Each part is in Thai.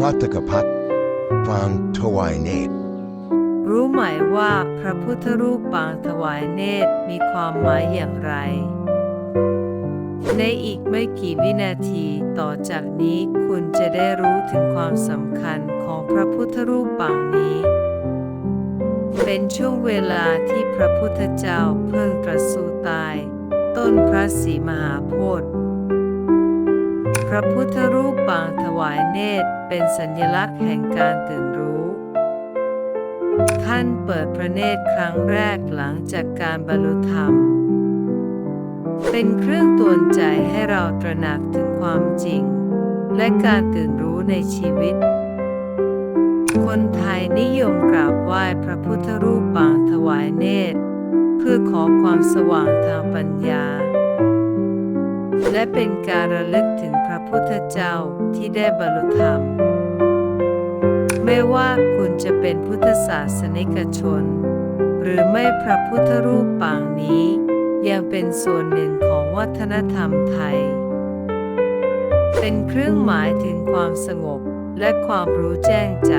ระจักรพรรดิฟังถวายเนตร รู้ไหมว่าพระพุทธรูปปางถวายเนตรมีความหมายอย่างไร ในอีกไม่กี่วินาทีต่อจากนี้คุณจะได้รู้ถึงความสำคัญของพระพุทธรูปปางนี้ เป็นช่วงเวลาที่พระพุทธเจ้าเพิ่งตรัสรู้ตาย ต้นพระศรีมหาโพธิ์ พระพุทธรูปปางถวายเนตร เป็นสัญลักษณ์แห่งการตื่นรู้ ท่านเปิดพระเนตรครั้งแรกหลังจากการบรรลุธรรม เป็นเครื่องตือนใจให้เราตระหนักถึงความจริง และการตื่นรู้ในชีวิต คนไทยนิยมกราบไหว้พระพุทธรูปปางถวายเนตร เพื่อขอความสว่างทางปัญญา และเป็นการระลึกถึงพระพุทธเจ้าที่ได้บรรลุธรรม ไม่ว่าคุณจะเป็นพุทธศาสนิกชน หรือไม่พระพุทธรูปปางนี้ ยังเป็นส่วนหนึ่งของวัฒนธรรมไทย เป็นเครื่องหมายถึงความสงบและความรู้แจ้งใจ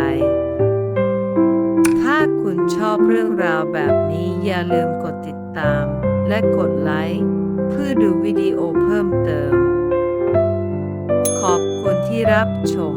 ถ้าคุณชอบเรื่องราวแบบนี้อย่าลืมกดติดตามและกดไลค์ เพื่อดูวิดีโอเพิ่มเติม ขอบคุณที่รับชม